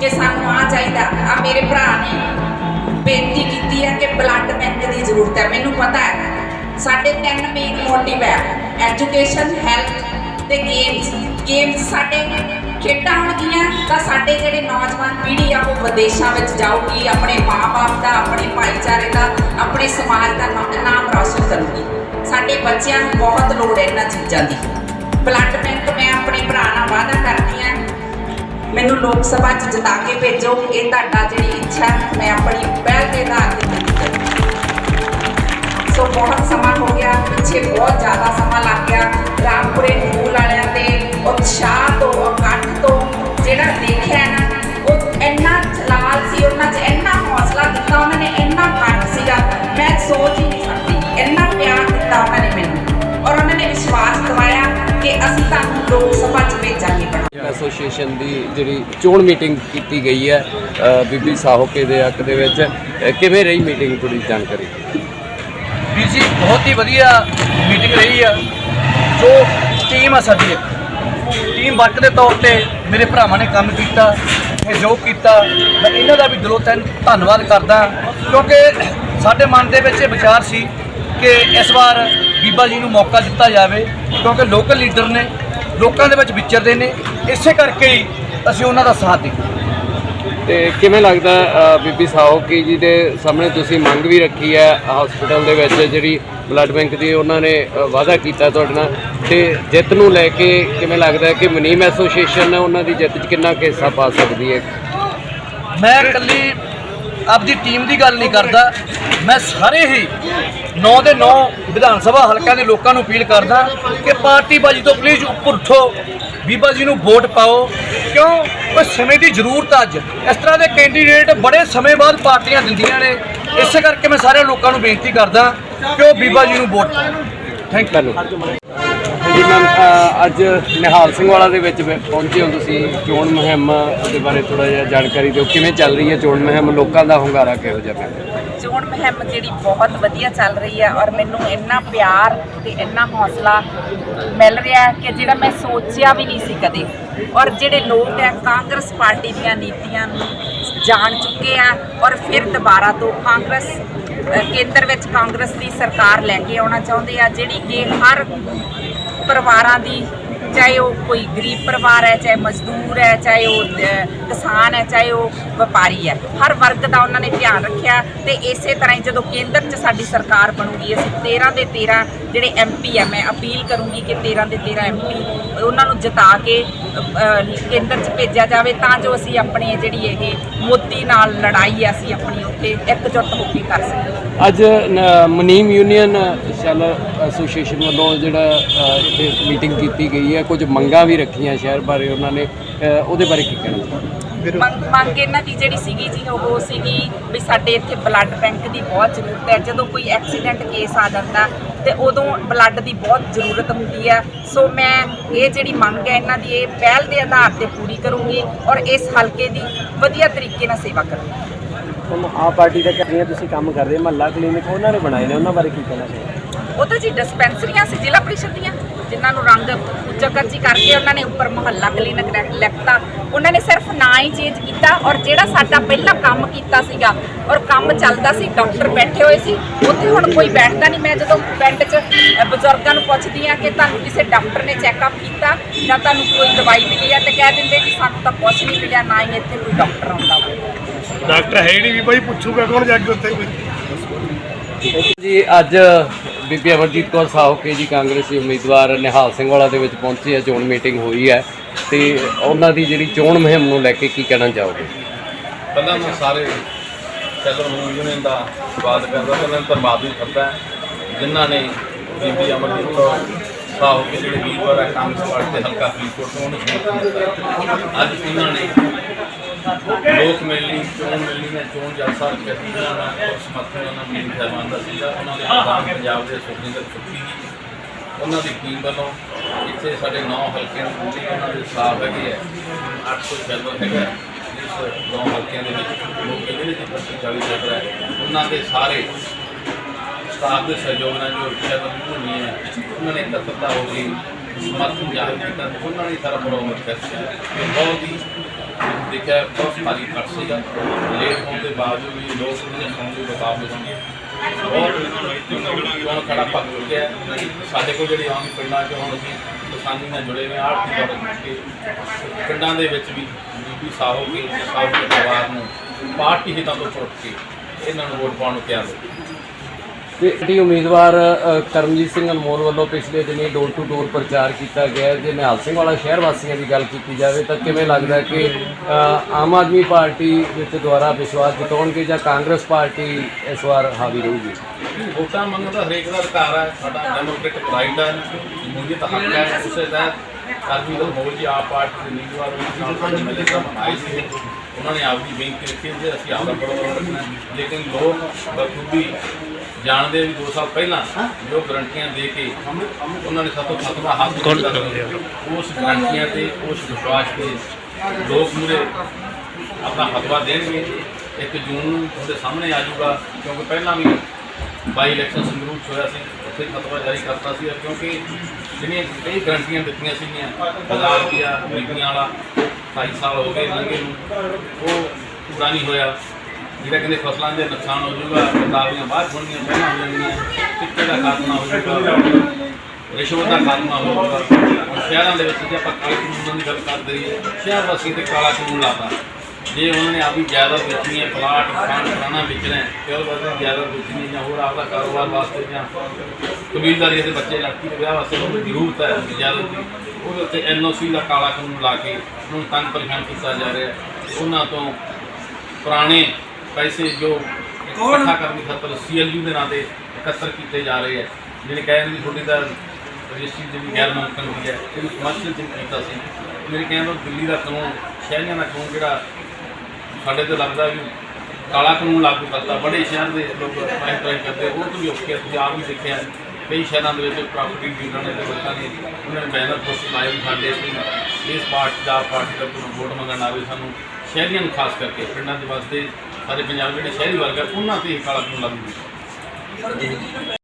ਕਿ ਸਾਨੂੰ ਆ ਚਾਹੀਦਾ ਆ ਮੇਰੇ ਭਰਾ ਨੇ ਬੇਨਤੀ ਕੀਤੀ ਹੈ ਕਿ ਬਲੱਡ ਬੈਂਕ ਦੀ ਜ਼ਰੂਰਤ ਹੈ। ਮੈਨੂੰ ਪਤਾ ਹੈ, ਸਾਡੇ ਤਿੰਨ ਮੇਨ ਮੋਟਿਵ ਹੈ। ਐਜੂਕੇਸ਼ਨ ਹੈਲਥ ਤੇ ਗੇਮਸ ਗੇਮਸ ਸਾਡੇ ਖੇਡਾਂ ਹੋਣਗੀਆਂ ਤਾਂ ਸਾਡੇ ਜਿਹੜੇ ਨੌਜਵਾਨ ਪੀੜ੍ਹੀ ਆ, ਉਹ ਵਿਦੇਸ਼ਾਂ ਵਿੱਚ ਜਾਊਗੀ, ਆਪਣੇ ਮਾਪੇ ਦਾ, ਆਪਣੇ ਭਾਈਚਾਰੇ ਦਾ, ਆਪਣੇ ਸਮਾਜ ਦਾ ਨਾ- ਨਾਮ ਰੌਸ਼ਨ ਕਰੂਗੀ। ਸਾਡੇ ਬੱਚਿਆਂ ਨੂੰ ਬਹੁਤ ਲੋੜ ਹੈ ਇਹਨਾਂ ਚੀਜ਼ਾਂ ਦੀ। ਬਲੱਡ ਬੈਂਕ ਮੈਂ ਆਪਣੇ ਭਰਾ ਨਾਲ ਵਾਅਦਾ ਕਰਦੀ ਮੈਨੂੰ ਲੋਕ ਸਭਾ 'ਚ ਜਿਤਾ ਕੇ ਭੇਜੋ। ਇਹ ਤੁਹਾਡਾ ਜਿਹੜੀ ਇੱਛਾ ਮੈਂ ਆਪਣੀ ਪਹਿਲ ਦੇ ਆਧਾਰ ਤੇ ਪੂਰੀ ਕਰਾਂਗੀ ਸੋ ਬਹੁਤ ਸਮਾਂ ਹੋ ਗਿਆ, ਪਿੱਛੇ ਬਹੁਤ ਜ਼ਿਆਦਾ ਸਮਾਂ ਲੱਗ ਗਿਆ। ਰਾਮਪੁਰੇ ਨੂਰ ਵਾਲਿਆਂ ਦੇ ਉਤਸ਼ਾਹ ਤੋਂ ਇਕੱਠ ਤੋਂ ਜਿਹੜਾ ਦੇਖਿਆ ਨਾ, ਉਹ ਇੰਨਾ ਜਲਾਲ ਸੀ, ਉਹਨਾਂ 'ਚ ਇੰਨਾ ਹੌਸਲਾ ਦਿੱਤਾ, ਉਹਨਾਂ ਨੇ ਇੰਨਾ ਇਕੱਠ ਸੀਗਾ। ਮੈਂ ਸੋਚ ਹੀ ਨਹੀਂ ਸਕਦੀ, ਇੰਨਾ ਪਿਆਰ ਦਿੱਤਾ ਉਹਨਾਂ ਨੇ ਮੈਨੂੰ। ਔਰ ਉਹਨਾਂ ਨੇ ਵਿਸ਼ਵਾਸ ਦਿਵਾਇਆ ਕਿ ਅਸੀਂ ਤੁਹਾਨੂੰ ਲੋਕ ਸਭਾ 'ਚ ਭੇਜਾਂਗੇ ਬਣਾ ਐਸੋਸੀਏਸ਼ਨ ਦੀ ਜਿਹੜੀ ਚੋਣ ਮੀਟਿੰਗ ਕੀਤੀ ਗਈ ਹੈ ਅ, ਬੀਬੀ ਸਾਹੋਕੇ ਦੇ ਹੱਕ ਦੇ ਵਿੱਚ ਅ, ਕਿਵੇਂ ਰਹੀ ਮੀਟਿੰਗ ਥੋੜੀ ਜਾਣਕਾਰੀ? ਵੀਰ ਜੀ ਬਹੁਤ ਹੀ ਵਧੀਆ ਮੀਟਿੰਗ ਰਹੀ ਆ। ਜੋ ਟੀਮ ਆ ਸਾਡੀ ਇੱਕ ਟੀਮ ਵਰਕ ਦੇ ਤੌਰ ਤੇ ਮੇਰੇ ਭਰਾਵਾਂ ਨੇ ਕੰਮ ਕੀਤਾ ਸਹਿਯੋਗ ਕੀਤਾ। ਮੈਂ ਇਹਨਾਂ ਦਾ ਵੀ ਦਿਲੋਂ ਤੈਨ ਧੰਨਵਾਦ ਕਰਦਾ ਕਿਉਂਕਿ ਸਾਡੇ ਮਨ ਦੇ ਵਿੱਚ ਇਹ ਵਿਚਾਰ ਸੀ ਕਿ ਇਸ ਵਾਰ ਬੀਬਾ ਜੀ ਨੂੰ ਮੌਕਾ ਦਿੱਤਾ ਜਾਵੇ ਕਿਉਂਕਿ ਲੋਕਲ ਲੀਡਰ ਨੇ ਲੋਕਾਂ ਦੇ ਵਿੱਚ ਵਿਚਰਦੇ ਨੇ ਇਸੇ ਕਰਕੇ ਹੀ ਅਸੀਂ ਉਹਨਾਂ ਦਾ ਸਾਥ ਦਿੱਤਾ। ਤੇ ਕਿਵੇਂ ਲੱਗਦਾ ਅ, ਬੀਬੀ ਸਾਹੋਕੇ ਜੀ ਦੇ ਸਾਹਮਣੇ ਤੁਸੀਂ ਮੰਗ ਵੀ ਰੱਖੀ ਹੈ ਹਸਪੀਟਲ ਦੇ ਵਿੱਚ ਜਿਹੜੀ ਬਲੱਡ ਬੈਂਕ ਦੀ ਉਹਨਾਂ ਨੇ ਅ, ਵਾਅਦਾ ਕੀਤਾ ਤੁਹਾਡੇ ਨਾਲ? ਤੇ ਜਿੱਤ ਨੂੰ ਲੈ ਕੇ ਕਿਵੇਂ ਲੱਗਦਾ ਹੈ ਕਿ ਮਨੀਮ ਐਸੋਸੀਏਸ਼ਨ ਉਹਨਾਂ ਦੀ ਜਿੱਤ 'ਚ ਕਿੰਨਾ ਕੁ ਹਿੱਸਾ ਪਾ ਸਕਦੀ ਹੈ? ਮੈਂ ਇਕੱਲੀ ਆਪਦੀ ਟੀਮ ਦੀ ਗੱਲ ਨਹੀਂ ਕਰਦਾ। ਮੈਂ ਸਾਰੇ ਹੀ 9 ਦੇ 9 ਵਿਧਾਨ ਸਭਾ ਹਲਕਿਆਂ ਦੇ ਲੋਕਾਂ ਨੂੰ ਅਪੀਲ ਕਰਦਾ ਕਿ ਪਾਰਟੀ ਬਾਜੀ ਤੋਂ ਪਲੀਜ਼ ਉੱਪਰ ਉੱਠੋ। ਬੀਬਾ ਜੀ ਨੂੰ ਵੋਟ ਪਾਓ। ਕਿਉਂ? ਕੋਈ ਸਮੇਂ ਦੀ ਜ਼ਰੂਰਤ ਅੱਜ। ਇਸ ਤਰ੍ਹਾਂ ਦੇ ਕੈਂਡੀਡੇਟ ਬੜੇ ਸਮੇਂ ਬਾਅਦ ਪਾਰਟੀਆਂ ਦਿੰਦੀਆਂ ਨੇ। ਇਸੇ ਕਰਕੇ ਮੈਂ ਸਾਰੇ ਲੋਕਾਂ ਨੂੰ ਬੇਨਤੀ ਕਰਦਾ ਕਿ ਉਹ ਬੀਬਾ ਜੀ ਨੂੰ ਵੋਟ ਪਾਓ। ਥੈਂਕ ਯੂ ਜੀ ਮੈਮ ਅੱਜ ਨਿਹਾਲ ਸਿੰਘ ਵਾਲਾ ਦੇ ਵਿੱਚ ਪਹੁੰਚੇ ਹੋ ਤੁਸੀਂ। ਚੋਣ ਮੁਹਿੰਮ ਦੇ ਬਾਰੇ ਥੋੜਾ ਜਿਹਾ ਜਾਣਕਾਰੀ ਦਿਓ। ਕਿਵੇਂ ਚੱਲ ਰਹੀ ਹੈ ਚੋਣ ਮੁਹਿੰਮ? ਲੋਕਾਂ ਦਾ ਹੁੰਗਾਰਾ ਕਿਹੋ ਜਿਹਾ ਹੈ ਚੋਣ ਮੁਹਿੰਮ ਜਿਹੜੀ ਬਹੁਤ ਵਧੀਆ ਚੱਲ ਰਹੀ ਹੈ ਔਰ ਮੈਨੂੰ ਇੰਨਾ ਪਿਆਰ ਤੇ ਇੰਨਾ ਹੌਸਲਾ ਮਿਲ ਰਿਹਾ ਹੈ ਕਿ ਜਿਹੜਾ ਮੈਂ ਸੋਚਿਆ ਵੀ ਨਹੀਂ ਸੀ ਕਦੇ। ਔਰ ਜਿਹੜੇ ਲੋਕ ਹੈ, ਕਾਂਗਰਸ ਪਾਰਟੀ ਦੀਆਂ ਨੀਤੀਆਂ ਨੂੰ ਜਾਣ ਚੁੱਕੇ ਆ ਔਰ ਫਿਰ ਦੁਬਾਰਾ ਤੋਂ ਕਾਂਗਰਸ ਕੇਂਦਰ ਵਿੱਚ ਕਾਂਗਰਸ ਦੀ ਸਰਕਾਰ ਲੈ ਕੇ ਆਉਣਾ ਚਾਹੁੰਦੇ ਆ, ਜਿਹੜੀ ਕਿ ਹਰ ਪਰਿਵਾਰਾਂ ਦੀ, ਚਾਹੇ ਉਹ ਕੋਈ ਗਰੀਬ ਪਰਿਵਾਰ ਹੈ, ਚਾਹੇ ਮਜ਼ਦੂਰ ਹੈ, ਚਾਹੇ ਉਹ ਕਿਸਾਨ ਹੈ, ਚਾਹੇ ਉਹ ਵਪਾਰੀ ਹੈ। ਹਰ ਵਰਗ ਦਾ ਉਹਨਾਂ ਨੇ ਧਿਆਨ ਰੱਖਿਆ ਤੇ ਇਸੇ ਤਰ੍ਹਾਂ ਹੀ ਜਦੋਂ ਕੇਂਦਰ 'ਚ ਸਾਡੀ ਸਰਕਾਰ ਬਣੂਗੀ, ਅਸੀਂ 13 ਦੇ 13 ਜਿਹੜੇ ਐਮਪੀ ਹੈ, ਮੈਂ ਅਪੀਲ ਕਰੂੰਗੀ ਕਿ 13 ਦੇ 13 ਐਮਪੀ ਉਹਨਾਂ ਨੂੰ ਜਿਤਾ ਕੇ ਕੇਂਦਰ 'ਚ ਭੇਜਿਆ ਜਾਵੇ ਤਾਂ ਜੋ ਅਸੀਂ ਆਪਣੀ ਜਿਹੜੀ ਇਹ ਮੋਦੀ ਨਾਲ ਲੜਾਈ ਅਸੀਂ ਆਪਣੀ ਉੱਥੇ ਇਕਜੁੱਟ ਹੋ ਕੇ ਕਰ ਸਕੀਏ ਅੱਜ ਨ- ਮਨੀਮ ਯੂਨੀਅਨ ਸੈਲ ਐਸੋਸੀਏਸ਼ਨ ਵੱਲੋਂ ਜਿਹੜਾ ਇੱਥੇ ਮੀਟਿੰਗ ਕੀਤੀ ਗਈ ਹੈ, ਕੁਝ ਮੰਗਾਂ ਵੀ ਰੱਖੀਆਂ ਸ਼ਹਿਰ ਬਾਰੇ ਉਹਨਾਂ ਨੇ ਉਹਦੇ ਬਾਰੇ ਕੀ ਕਹਿਣਾ ਮੰਗ ਮੰਗ ਇਹਨਾਂ ਦੀ ਜਿਹੜੀ ਸੀਗੀ ਜੀ ਉਹ ਸੀਗੀ ਵੀ ਸਾਡੇ ਇੱਥੇ ਬਲੱਡ ਬੈਂਕ ਦੀ ਬਹੁਤ ਜ਼ਰੂਰਤ ਹੈ। ਜਦੋਂ ਕੋਈ ਐਕਸੀਡੈਂਟ ਕੇਸ ਆ ਜਾਂਦਾ ਤੇ ਉਦੋਂ ਬਲੱਡ ਦੀ ਬਹੁਤ ਜ਼ਰੂਰਤ ਹੁੰਦੀ ਹੈ। ਸੋ ਮੈਂ ਇਹ ਜਿਹੜੀ ਮੰਗ ਹੈ ਇਹਨਾਂ ਦੀ ਇਹ ਪਹਿਲ ਦੇ ਆਧਾਰ ਤੇ ਪੂਰੀ ਕਰੂੰਗੀ ਔਰ ਇਸ ਹਲਕੇ ਦੀ ਵਧੀਆ ਤਰੀਕੇ ਨਾਲ ਸੇਵਾ ਕਰੂੰਗੀ। ਹੁਣ ਆਪ ਪਾਰਟੀ ਦਾ ਕਹਿੰਦੇ ਤੁਸੀਂ ਕੰਮ ਕਰਦੇ ਮਹੱਲਾ ਕਲੀਨਿਕ ਉਹਨਾਂ ਨੇ ਬਣਾਏ ਨੇ ਉਹਨਾਂ ਬਾਰੇ ਕੀ ਕਹਿਣਾ ਚਾਹੀਦਾ ਉਹ ਤਾਂ ਜੀ ਡਿਸਪੈਂਸਰੀਆਂ ਸੀ ਜ਼ਿਲ੍ਹਾ ਪ੍ਰੀਸ਼ਦ ਦੀਆਂ ਜਿਨ੍ਹਾਂ ਨੂੰ ਰੰਗ ਚੱਕਰਜੀ ਕਰਕੇ ਉਹਨਾਂ ਨੇ ਉੱਪਰ ਮੁਹੱਲਾ ਕਲੀਨਿਕ ਲਿਖ- ਲਿਖਤਾ ਉਹਨਾਂ ਨੇ ਸਿਰਫ ਨਾਂ ਹੀ ਚੇਂਜ ਕੀਤਾ ਔਰ ਜਿਹੜਾ ਸਾਡਾ ਪਹਿਲਾਂ ਕੰਮ ਕੀਤਾ ਸੀਗਾ ਔਰ ਕੰਮ ਚੱਲਦਾ ਸੀ ਡਾਕਟਰ ਬੈਠੇ ਹੋਏ ਸੀ। ਉੱਥੇ ਹੁਣ ਕੋਈ ਬੈਠਦਾ ਨਹੀਂ। ਮੈਂ ਜਦੋਂ ਪਿੰਡ 'ਚ ਬਜ਼ੁਰਗਾਂ ਨੂੰ ਪੁੱਛਦੀ ਆ ਕਿ ਤੁਹਾਨੂੰ ਕਿਸੇ ਡਾਕਟਰ ਨੇ ਚੈੱਕਅਪ ਕੀਤਾ ਜਾਂ ਤੁਹਾਨੂੰ ਕੋਈ ਦਵਾਈ ਮਿਲੀ ਆ ਤੇ ਕਹਿ ਦਿੰਦੇ ਕਿ ਸਾਨੂੰ ਤਾਂ ਕੁਛ ਨਹੀਂ ਮਿਲਿਆ ਨਾ ਹੀ ਇੱਥੇ ਕੋਈ ਡਾਕਟਰ ਆਉਂਦਾ। ਵਾ ਡਾਕਟਰ ਹੈ ਨਹੀਂ ਵੀ ਭਾਈ ਪੁੱਛੂਗਾ ਕੌਣ ਜਾ ਕੇ ਉੱਥੇ ਕੋਈ ਜੀ ਅੱਜ ਬੀਬੀ ਅਮਰਜੀਤ ਕੌਰ ਸਾਹੋਕੇ ਜੀ ਕਾਂਗਰਸੀ ਉਮੀਦਵਾਰ ਨਿਹਾਲ ਸਿੰਘ ਵਾਲਾ ਦੇ ਵਿੱਚ ਪਹੁੰਚੀ ਹੈ। ਚੋਣ ਮੀਟਿੰਗ ਹੋਈ ਹੈ। ਤੇ ਉਹਨਾਂ ਦੀ ਜਿਹੜੀ ਚੋਣ ਮੁਹਿੰਮ ਨੂੰ ਲੈ ਕੇ ਕੀ ਕਹਿਣਾ ਚਾਹੋਗੇ? ਪਹਿਲਾਂ ਮੈਂ ਸਾਰੇ ਸੈਲਰ ਨੂੰ ਯੂਨੀਅਨ ਦਾ ਸਵਾਗਤ ਕਰਦਾ ਤੇ ਉਹਨਾਂ ਨੂੰ ਧੰਨਵਾਦ ਵੀ ਕਰਦਾ ਜਿਨ੍ਹਾਂ ਨੇ ਬੀਬੀ ਅਮਰਜੀਤ ਕੌਰ ਸਾਹੋ ਕੇ ਜਿਹੜੇ ਵੀਰਵਾਰ ਹੈ, ਕਾਂਗਰਸ ਪਾਰਟੀ ਦੇ ਹਲਕਾ ਫਰੀਦਕੋਟ ਤੋਂ ਉਹਨੂੰ ਸਮਰਥਨ ਦਿੱਤਾ ਅੱਜ ਉਹਨਾਂ ਨੇ ਲੋਕ ਮਿਲਣੀ ਚੋਣ ਮਿਲਣੀ ਨੇ ਚੋਣ ਜਲਸਾ ਰੱਖਿਆ। ਦਾ ਸਮਰਥਨ ਉਹਨਾਂ ਨੂੰ ਮਿਲ ਫਰਮਾਨ ਸੀਗਾ। ਉਹਨਾਂ ਦੇ ਪੰਜਾਬ ਦੇ ਸੁਖਜਿੰਦਰ ਸੁੱਖੀ ਉਹਨਾਂ ਦੀ ਟੀਮ ਵੱਲੋਂ ਇੱਥੇ ਸਾਡੇ 9 ਹਲਕਿਆਂ ਨੂੰ ਪੂਰੀ ਉਹਨਾਂ ਦੇ ਸਾਫ਼ ਹੈਗੇ ਹੈ। 800 ਸੈਲਰ ਹੈਗਾ ਇਸ 9 ਹਲਕਿਆਂ ਦੇ ਵਿੱਚ ਲੋਕ ਕਹਿੰਦੇ ਨੇ ਕਿ 40 ਸੈਲਰ ਹੈ। ਉਹਨਾਂ ਦੇ ਸਾਰੇ ਸਟਾਫ ਦੇ ਸਹਿਯੋਗ ਨਾਲ ਜੋ ਸੈਲਰ ਹੋਣੀ ਹੈ, ਉਹਨਾਂ ਨੇ ਇਕੱਤਰਤਾ ਹੋ ਗਈ, ਸਮਰਥਨ ਜ਼ਾਹਿਰ ਕੀਤਾ ਉਹਨਾਂ ਨੇ ਸਾਰਾ ਪ੍ਰੋਗਰਾਮ ਕੀਤਾ ਸੀ। ਬਹੁਤ ਹੀ ਦੇਖਿਆ, ਬਹੁਤ ਭਾਰੀ ਕੱਟ ਸੀਗਾ। ਲੇਟ ਹੋਣ ਦੇ ਬਾਵਜੂਦ ਵੀ ਲੋਕ ਉਹਨੇ ਸੁਣਨ ਦੇ ਮੁਕਾਬਲੇ ਹੋਣਗੇ ਬਹੁਤ ਹੁਣ ਖੜਾ ਪੱਕ ਚੁੱਕਿਆ ਸਾਡੇ ਕੋਲ ਜਿਹੜੇ ਆਮ ਪਿੰਡਾਂ 'ਚ ਹੁਣ ਅਸੀਂ ਕਿਸਾਨੀ ਨਾਲ ਜੁੜੇ ਹੋਏ ਆੜਤੀ ਆਰਥਿਕ ਤੌਰ ਪਿੰਡਾਂ ਦੇ ਵਿੱਚ ਵੀ ਬੀਬੀ ਸਾਹੋ ਕੇ ਸਾਹੋ ਕੇ ਪਰਿਵਾਰ ਨੂੰ ਪਾਰਟੀ ਹਿੱਤਾਂ ਤੋਂ ਛੁੱਟ ਕੇ ਇਹਨਾਂ ਨੂੰ ਵੋਟ ਪਾਉਣ ਨੂੰ ਤਿਆਰ ਹੋ ਤੇ ਟੀ ਉਮੀਦਵਾਰ ਅ, ਕਰਮਜੀਤ ਸਿੰਘ ਅਨਮੋਲ ਵੱਲੋਂ ਪਿਛਲੇ ਦਿਨੀ ਡੋਰ ਟੂ ਡੋਰ ਪ੍ਰਚਾਰ ਕੀਤਾ ਗਿਆ ਹੈ। ਜੇ ਨਿਹਾਲ ਸਿੰਘ ਵਾਲਾ ਸ਼ਹਿਰ ਵਾਸੀਆਂ ਦੀ ਗੱਲ ਕੀਤੀ ਜਾਵੇ ਤਾਂ ਕਿਵੇਂ ਲੱਗਦਾ ਹੈ ਕਿ ਅ, ਆਮ ਆਦਮੀ ਪਾਰਟੀ ਵਿੱਚ ਦੁਆਰਾ ਵਿਸ਼ਵਾਸ ਜਤਾਉਣਗੇ ਜਾਂ ਕਾਂਗਰਸ ਪਾਰਟੀ ਇਸ ਵਾਰ ਹਾਵੀ ਰਹੂਗੀ ਵੋਟਾਂ ਮੰਗਣ ਦਾ ਹਰੇਕ ਦਾ ਅਧਿਕਾਰ ਹੈ ਸਾਡਾ ਡੈਮੋਕ੍ਰੈਟਿਕ ਰਾਈਟ ਹੈ ਜਮਹੂਰੀਅਤ ਹੱਕ ਹੈ ਉਸੇ ਦਾ ਕਰਮੀ ਦਾ ਮੋਲ ਜੀ ਆਪ ਪਾਰਟੀ ਦੇ ਉਮੀਦਵਾਰ ਉਹਨਾਂ ਨਾਲ ਐਮਐਲਏ ਸਾਹਿਬ ਆਏ ਸੀ ਉਹਨਾਂ ਨੇ ਆਪਦੀ ਬੇਨਤੀ ਰੱਖੀ ਕਿ ਅਸੀਂ ਆਪਦਾ ਬੜਾ ਰੱਖਣਾ ਹੈ। ਲੇਕਿਨ ਲੋਕ ਬਖੂਬੀ ਜਾਣਦੇ ਵੀ 2 ਸਾਲ ਪਹਿਲਾਂ ਜੋ ਗਰੰਟੀਆਂ ਦੇ ਕੇ ਉਹਨਾਂ ਨੇ ਸਾਤੋਂ ਫਤਵਾ ਹਾਸਲ ਕੀਤਾ ਉਸ ਗਰੰਟੀਆਂ ਤੇ ਉਸ ਵਿਸ਼ਵਾਸ ਤੇ ਲੋਕ ਮੂਰੇ ਆਪਣਾ ਫਤਵਾ ਦੇਣਗੇ। ਇੱਕ ਜੂਨ ਨੂੰ ਤੁਹਾਡੇ ਸਾਹਮਣੇ ਆ ਜਾਊਗਾ ਕਿਉਂਕਿ ਪਹਿਲਾਂ ਵੀ ਬਾਈ ਇਲੈਕਸ਼ਨ ਸੰਗਰੂਰ 'ਚ ਹੋਇਆ ਸੀ ਉੱਥੇ ਫਤਵਾ ਜਾਰੀ ਕਰਤਾ ਸੀ ਕਿਉਂਕਿ ਜਿਹੜੀਆਂ ਕਈ ਗਰੰਟੀਆਂ ਦਿੱਤੀਆਂ ਸੀਗੀਆਂ ਹਜ਼ਾਰ ਰੁਪਇਆ ਬੀਬੀਆਂ ਵਾਲਾ 2.5 ਸਾਲ ਹੋ ਗਏ ਲੰਘੇ ਨੂੰ ਉਹ ਪੂਰਾ ਨਹੀਂ ਹੋਇਆ। ਜਿਹੜਾ ਕਹਿੰਦੇ ਫਸਲਾਂ ਦੇ ਨੁਕਸਾਨ ਹੋ ਜਾਊਗਾ ਕਿਤਾਬੀਆਂ ਬਾਹਰ ਹੋਣਗੀਆਂ, ਪਹਿਲਾਂ ਹੋ ਜਾਣਗੀਆਂ, ਟਿੱਕੇ ਦਾ ਖਾਤਮਾ ਹੋ ਜਾਊਗਾ ਰਿਸ਼ਵਤ ਦਾ ਖਾਤਮਾ ਹੋ ਜਾਊਗਾ। ਹੁਣ ਸ਼ਹਿਰਾਂ ਦੇ ਵਿੱਚ ਜੇ ਆਪਾਂ ਕਾਲੇ ਕਾਨੂੰਨਾਂ ਦੀ ਗੱਲ ਕਰਦੇ ਰਹੀਏ ਸ਼ਹਿਰ ਵਾਸੀ ਤੇ ਕਾਲਾ ਕਾਨੂੰਨ ਲਾਤਾ। ਜੇ ਉਹਨਾਂ ਨੇ ਆਪਦੀ ਜਾਇਦਾਦ ਵੇਚਣੀ ਹੈ, ਪਲਾਟ ਖਾਨ ਪੁਰਾਣਾ ਵੇਚਣਾ ਹੈ, ਤੇ ਉਹ ਵਾਸਤੇ ਜਾਇਦਾਦ ਵੇਚਣੀ ਜਾਂ ਹੋਰ ਆਪਦਾ ਕਾਰੋਬਾਰ ਵਾਸਤੇ ਜਾਂ ਕਬੀਲਦਾਰੀ ਦੇ ਬੱਚੇ ਲੜਕੀ ਦੇ ਵਿਆਹ ਵਾਸਤੇ ਉਹਨੂੰ ਜ਼ਰੂਰਤ ਹੈ ਜਾਇਦਾਦ ਦੀ, ਉਹਦੇ ਉੱਤੇ ਐਨਓਸੀ ਦਾ ਕਾਲਾ ਕਾਨੂੰਨ ਲਾ ਕੇ ਉਹਨੂੰ ਤੰਗ ਪਰੇਸ਼ਾਨ ਕੀਤਾ ਜਾ ਰਿਹਾ ਉਹਨਾਂ ਤੋਂ ਪੁਰਾਣੇ ਪੈਸੇ ਜੋ ਇਕੱਠਾ ਕਰਨ ਦੀ ਖਾਤਰ ਸੀਐਲਯੂ ਦੇ ਨਾਂ ਤੇ ਇਕੱਤਰ ਕੀਤੇ ਜਾ ਰਹੇ ਹੈ ਜਿਹੜੇ ਕਹਿਣ ਦੀ ਤੁਹਾਡੀ ਦਾ ਰਜਿਸਟਰੀ ਜਿਹੜੀ ਗੈਰ ਮੁਮਕਨ ਹੋਈ ਹੈ ਇਹਨੂੰ ਕਮਰਸ਼ੀਅਲ ਚ ਕੀਤਾ ਸੀ। ਮੇਰੇ ਕਹਿਣ ਦਾ ਦਿੱਲੀ ਦਾ ਕਾਨੂੰਨ ਸ਼ਹਿਰੀਆਂ ਦਾ ਕਾਨੂੰਨ ਜਿਹੜਾ ਸਾਡੇ ਤੇ ਲੱਗਦਾ ਵੀ ਕਾਲਾ ਕਾਨੂੰਨ ਲਾਗੂ ਕਰਤਾ ਬੜੇ ਸ਼ਹਿਰ ਦੇ ਲੋਕ ਟਰਾਈ ਟਰਾਈ ਕਰਦੇ ਉਹ ਤੋਂ ਵੀ ਔਖੇ ਆ, ਤੁਸੀਂ ਆਪ ਵੀ ਦੇਖਿਆ ਕਈ ਸ਼ਹਿਰਾਂ ਦੇ ਵਿੱਚ ਪ੍ਰਾਪਰਟੀ ਡੀਲਰਾਂ ਨੇ ਤੇ ਲੋਕਾਂ ਨੇ ਉਹਨਾਂ ਨੇ ਬੈਨਰ ਪੋਸਟ ਲਾਏ ਵੀ ਸਾਡੇ ਅਸੀਂ ਇਸ ਪਾਰਟੀ ਦਾ ਪਾਰਟੀ ਦਾ ਕੋਈ ਵੋਟ ਮੰਗਣ ਆਵੇ ਸਾਨੂੰ ਸ਼ਹਿਰੀਆਂ ਨੂੰ ਖਾਸ ਕਰਕੇ ਪਿੰਡਾਂ ਦੇ ਵਾਸਤੇ ਸਾਡੇ ਪੰਜਾਬ ਜਿਹੜੇ ਸ਼ਹਿਰੀ ਵਰਗ ਆ ਉਹਨਾਂ ਤੇ ਇਹ ਕਾਲਾ ਕਾਨੂੰਨ ਲਾਗੂ ਕੀਤਾ।